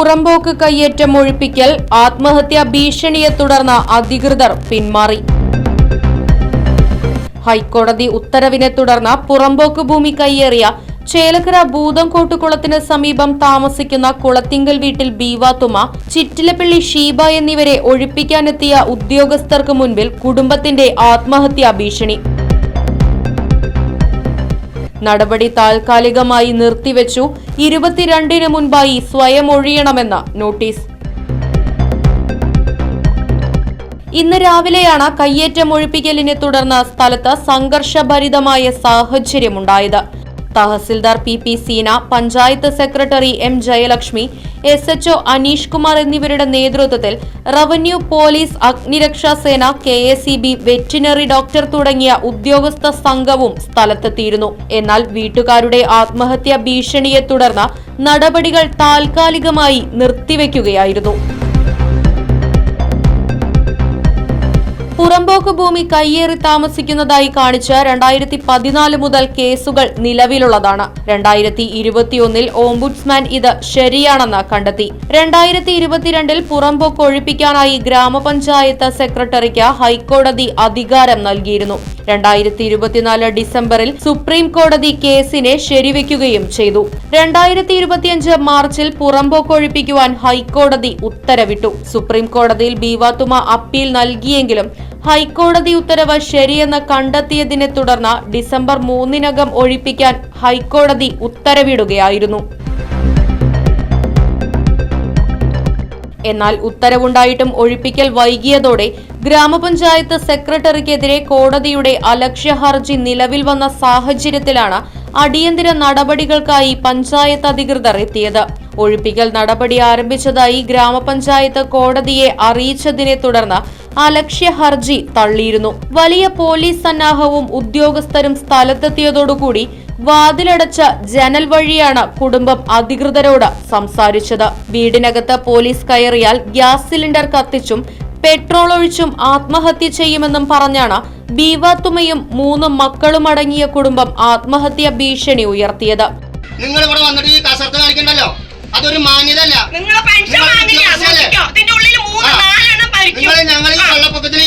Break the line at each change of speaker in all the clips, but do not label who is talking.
പുറമ്പോക്ക് കയ്യേറ്റം ഒഴിപ്പിക്കൽ ആത്മഹത്യാ ഭീഷണിയെ തുടർന്ന് അധികൃതർ പിന്മാറി. ഹൈക്കോടതി ഉത്തരവിനെ തുടർന്ന് പുറമ്പോക്ക് ഭൂമി കയ്യേറിയ ചേലക്കര ഭൂതംകോട്ടുകുളത്തിന് സമീപം താമസിക്കുന്ന കുളത്തിങ്കൽ വീട്ടിൽ ബീവാത്തുമ ചിറ്റിലപ്പള്ളി ഷീബ എന്നിവരെ ഒഴിപ്പിക്കാനെത്തിയ ഉദ്യോഗസ്ഥർക്ക് മുൻപിൽ കുടുംബത്തിന്റെ ആത്മഹത്യാ ഭീഷണി. നടപടി താൽക്കാലികമായി നിർത്തിവെച്ചു. ഇരുപത്തിരണ്ടിന് മുൻപായി സ്വയം ഒഴിയണമെന്ന നോട്ടീസ്. ഇന്ന് രാവിലെയാണ് കയ്യേറ്റം ഒഴിപ്പിക്കലിനെ തുടർന്ന് സ്ഥലത്ത് സംഘർഷഭരിതമായ സാഹചര്യമുണ്ടായത്. Tahsildar P P Seena panchayat secretary M Jayalakshmi S H O Aneesh Kumar എന്നിവരുടെ നേതൃത്വത്തിൽ റവന്യൂ പോലീസ് അഗ്നിരക്ഷാ സേന K S E B veterinary doctor തുടങ്ങിയ ഉദ്യോഗസ്ഥ സംഘവും സ്ഥലത്തെത്തിയിരുന്നു. എന്നാൽ വീട്ടുകാരുടെ ആത്മഹത്യാ ഭീഷണിയെ തുടർന്ന് നടപടികൾ താൽക്കാലികമായി നിർത്തിവെക്കുകയായിരുന്നു. പുറമ്പോക്ക് ഭൂമി കയ്യേറി താമസിക്കുന്നതായി കാണിച്ച് രണ്ടായിരത്തി പതിനാല് മുതൽ കേസുകൾ നിലവിലുള്ളതാണ്. രണ്ടായിരത്തി ഇരുപത്തിയൊന്നിൽ ഓംബുഡ്സ്മാൻ ഇത് ശരിയാണെന്ന് കണ്ടെത്തി. രണ്ടായിരത്തി ഇരുപത്തിരണ്ടിൽ പുറമ്പോക്ക് ഒഴിപ്പിക്കാനായി ഗ്രാമപഞ്ചായത്ത് സെക്രട്ടറിക്ക് ഹൈക്കോടതി അധികാരം നൽകിയിരുന്നു. രണ്ടായിരത്തി ഇരുപത്തിനാല് ഡിസംബറിൽ സുപ്രീം കോടതി കേസിനെ ശരിവെക്കുകയും ചെയ്തു. രണ്ടായിരത്തി ഇരുപത്തിയഞ്ച് മാർച്ചിൽ പുറമ്പോക്ക് ഒഴിപ്പിക്കുവാൻ ഹൈക്കോടതി ഉത്തരവിട്ടു. സുപ്രീം കോടതിയിൽ ബീവാത്തുമ അപ്പീൽ നൽകിയെങ്കിലും ഹൈക്കോടതി ഉത്തരവ് ശരിയെന്ന് കണ്ടെത്തിയതിനെ തുടർന്ന് ഡിസംബർ മൂന്നിനകം ഒഴിപ്പിക്കാൻ ഹൈക്കോടതി ഉത്തരവിടുകയായിരുന്നു. എന്നാൽ ഉത്തരവുണ്ടായിട്ടും ഒഴിപ്പിക്കൽ വൈകിയതോടെ ഗ്രാമപഞ്ചായത്ത് സെക്രട്ടറിക്കെതിരെ കോടതിയുടെ അലക്ഷ്യ ഹർജി നിലവിൽ വന്ന സാഹചര്യത്തിലാണ് അടിയന്തര നടപടികൾക്കായി പഞ്ചായത്ത് അധികൃതർ എത്തിയത്. ഒഴിപ്പിക്കൽ നടപടി ആരംഭിച്ചതായി ഗ്രാമപഞ്ചായത്ത് കോടതിയെ അറിയിച്ചതിനെ തുടർന്ന് അലക്ഷ്യ ഹർജി തള്ളിയിരുന്നു. വലിയ പോലീസ് സന്നാഹവും ഉദ്യോഗസ്ഥരും സ്ഥലത്തെത്തിയതോടുകൂടി വാതിലടച്ച ജനൽ വഴിയാണ് കുടുംബം അധികൃതരോട് സംസാരിച്ചത്. വീടിനകത്ത് പോലീസ് കയറിയാൽ ഗ്യാസ് സിലിണ്ടർ കത്തിച്ചും പെട്രോൾ ഒഴിച്ചും ആത്മഹത്യ ചെയ്യുമെന്നും പറഞ്ഞാണ് ബീവാത്തുമയും മൂന്ന് മക്കളും അടങ്ങിയ കുടുംബം ആത്മഹത്യ ഭീഷണി ഉയർത്തിയത്.
നിങ്ങൾ ഇവിടെ വന്നിട്ട് ഈ അതൊരു മാന്യതല്ല
നിങ്ങളെ പെൻഷൻ
ഞങ്ങൾ ഈ വെള്ളപ്പൊക്കത്തിൽ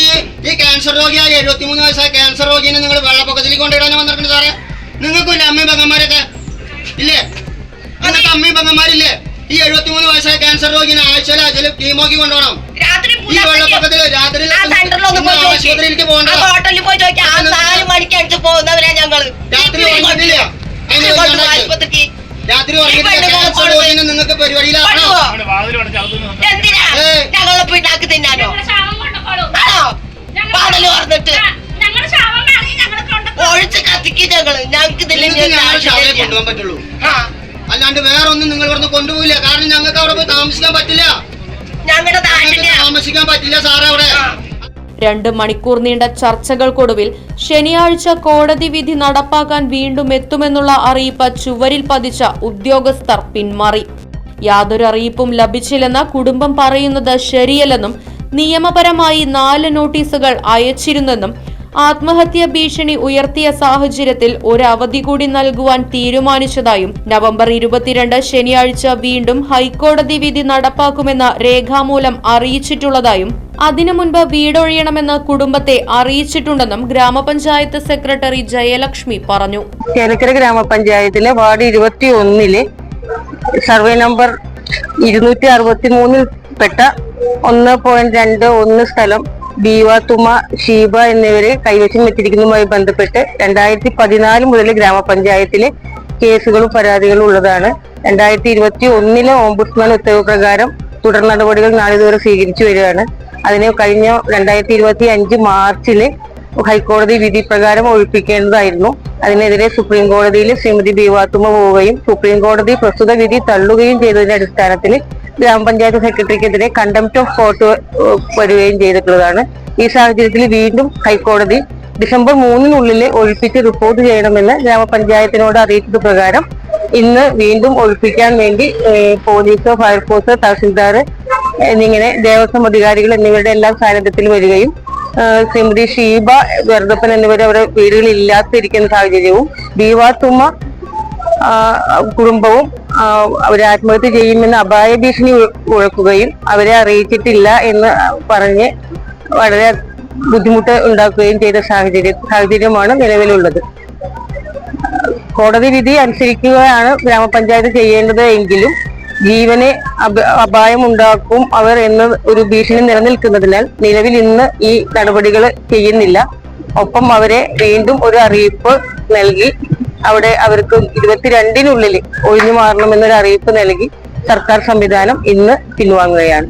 ഈ ക്യാൻസർ രോഗിയായ എഴുപത്തിമൂന്ന് വയസ്സായ ക്യാൻസർ രോഗിനെ നിങ്ങൾ വെള്ളപ്പൊക്കത്തിൽ കൊണ്ടുവിടാൻ വന്നിട്ടുണ്ട് സാറേ. നിങ്ങൾക്കും അമ്മയും പെങ്ങന്മാരൊക്കെ? ഇല്ലേ? നിങ്ങൾക്ക് അമ്മയും പെങ്ങന്മാരില്ലേ? ഈ എഴുപത്തിമൂന്ന് വയസ്സായ ക്യാൻസർ രോഗിനെ ആഴ്ചയിൽ ആഴ്ചയിൽ കീമോക്കി കൊണ്ടുപോകണം.
രാത്രി
ഈ വെള്ളപ്പൊക്കത്തിൽ രാത്രി. ആശുപത്രിയിലേക്ക് പോകണ്ട. രാത്രി
ഈ
ഉറങ്ങിയിട്ടില്ല അതിന്
കൊണ്ടുപോ
വേണ്ടി
ആശുപത്രിക്ക്
രാത്രി നിങ്ങൾക്ക്
തിന്നാനോ? ആണോ? പാടൽ പറഞ്ഞിട്ട് ഒഴിച്ച് കത്തിക്ക് ഞങ്ങൾ. ഞങ്ങൾക്ക്
കൊണ്ടുപോകാൻ പറ്റുള്ളൂ. അല്ലാണ്ട് വേറെ ഒന്നും നിങ്ങൾ ഇവിടുന്ന് കൊണ്ടുപോയില്ല കാരണം ഞങ്ങൾക്ക് അവിടെ പോയി താമസിക്കാൻ പറ്റില്ല.
ഞങ്ങളുടെ
താമസിക്കാൻ പറ്റില്ല സാറേ അവിടെ.
രണ്ട് മണിക്കൂർ നീണ്ട ചർച്ചകൾക്കൊടുവിൽ ശനിയാഴ്ച കോടതി വിധി നടപ്പാക്കാൻ വീണ്ടും എത്തുമെന്നുള്ള അറിയിപ്പ് ചുവരിൽ പതിച്ച ഉദ്യോഗസ്ഥർ പിന്മാറി. യാതൊരു അറിയിപ്പും ലഭിച്ചില്ലെന്ന കുടുംബം പറയുന്നത് ശരിയല്ലെന്നും നിയമപരമായി നാല് നോട്ടീസുകൾ അയച്ചിരുന്നെന്നും ആത്മഹത്യാ ഭീഷണി ഉയർത്തിയ സാഹചര്യത്തിൽ ഒരു അവധി കൂടി നൽകുവാൻ തീരുമാനിച്ചതായും നവംബർ ഇരുപത്തിരണ്ട് ശനിയാഴ്ച വീണ്ടും ഹൈക്കോടതി വിധി നടപ്പാക്കുമെന്ന രേഖാമൂലം അറിയിച്ചിട്ടുള്ളതായും അതിനു മുൻപ് വീടൊഴിയണമെന്ന് കുടുംബത്തെ അറിയിച്ചിട്ടുണ്ടെന്നും ഗ്രാമപഞ്ചായത്ത് സെക്രട്ടറി ജയലക്ഷ്മി പറഞ്ഞു.
ചേലക്കര ഗ്രാമപഞ്ചായത്തിലെ വാർഡ് ഇരുപത്തി ഒന്നിൽ സർവേ നമ്പർ ഇരുന്നൂറ്റി അറുപത്തി മൂന്നിൽ പെട്ട ഒന്ന് പോയിന്റ് രണ്ട് ഒന്ന് സ്ഥലം ബീവാത്തുമ ഷീബ എന്നിവരെ കൈവശം വെച്ചിരിക്കുന്നതുമായി ബന്ധപ്പെട്ട് രണ്ടായിരത്തി പതിനാല് മുതൽ ഗ്രാമപഞ്ചായത്തിലെ കേസുകളും പരാതികളും ഉള്ളതാണ്. രണ്ടായിരത്തി ഇരുപത്തി ഒന്നിലെ ഓംബുഡ്സ്മാൻ ഉത്തരവ് പ്രകാരം തുടർ നടപടികൾ നാളിതുവരെ സ്വീകരിച്ചു വരികയാണ്. അതിന് കഴിഞ്ഞ രണ്ടായിരത്തി ഇരുപത്തി അഞ്ച് മാർച്ചിൽ ഹൈക്കോടതി വിധി പ്രകാരം ഒഴിപ്പിക്കേണ്ടതായിരുന്നു. അതിനെതിരെ സുപ്രീം കോടതിയിൽ ശ്രീമതി ബീവാത്തുമ പോവുകയും സുപ്രീം കോടതി പ്രസ്തുത വിധി തള്ളുകയും ചെയ്തതിന്റെ അടിസ്ഥാനത്തിൽ ഗ്രാമപഞ്ചായത്ത് സെക്രട്ടറിക്കെതിരെ കണ്ടംപ്റ്റ് ഓഫ് കോർട്ട് വരികയും ചെയ്തിട്ടുള്ളതാണ്. ഈ സാഹചര്യത്തിൽ വീണ്ടും ഹൈക്കോടതി ഡിസംബർ മൂന്നിനുള്ളിൽ ഒഴിപ്പിച്ച് റിപ്പോർട്ട് ചെയ്യണമെന്ന് ഗ്രാമപഞ്ചായത്തിനോട് അറിയിച്ചത് പ്രകാരം ഇന്ന് വീണ്ടും ഒഴിപ്പിക്കാൻ വേണ്ടി പോലീസോ ഫയർഫോഴ്സ് തഹസിൽദാർ എന്നിങ്ങനെ ദേവസ്വം അധികാരികൾ എന്നിവരുടെ എല്ലാം സാന്നിധ്യത്തിൽ വരികയും ശ്രീമതി ഷീബ വെറുതപ്പൻ എന്നിവരെ അവരുടെ വീടുകളിൽ ഇല്ലാത്തിരിക്കുന്ന സാഹചര്യവും ബീവാത്തുമ്മ കുടുംബവും അവരെ ആത്മഹത്യ ചെയ്യുമെന്ന് അപായ ഭീഷണി ഉഴക്കുകയും അവരെ അറിയിച്ചിട്ടില്ല എന്ന് പറഞ്ഞ് വളരെ ബുദ്ധിമുട്ട് ഉണ്ടാക്കുകയും ചെയ്ത സാഹചര്യം സാഹചര്യമാണ് നിലവിലുള്ളത്. കോടതി വിധി അനുസരിക്കുകയാണ് ഗ്രാമപഞ്ചായത്ത് ചെയ്യേണ്ടത് എങ്കിലും ജീവന് അപ- അപായം ഉണ്ടാക്കും അവർ എന്ന ഒരു ഭീഷണി നിലനിൽക്കുന്നതിനാൽ നിലവിൽ ഇന്ന് ഈ നടപടികൾ ചെയ്യുന്നില്ല. ഒപ്പം അവരെ വീണ്ടും ഒരു അറിയിപ്പ് നൽകി അവിടെ അവർക്ക് ഇരുപത്തിരണ്ടിനുള്ളിൽ ഒഴിഞ്ഞു മാറണമെന്നൊരു അറിയിപ്പ് നൽകി സർക്കാർ സംവിധാനം ഇന്ന് പിൻവാങ്ങുകയാണ്.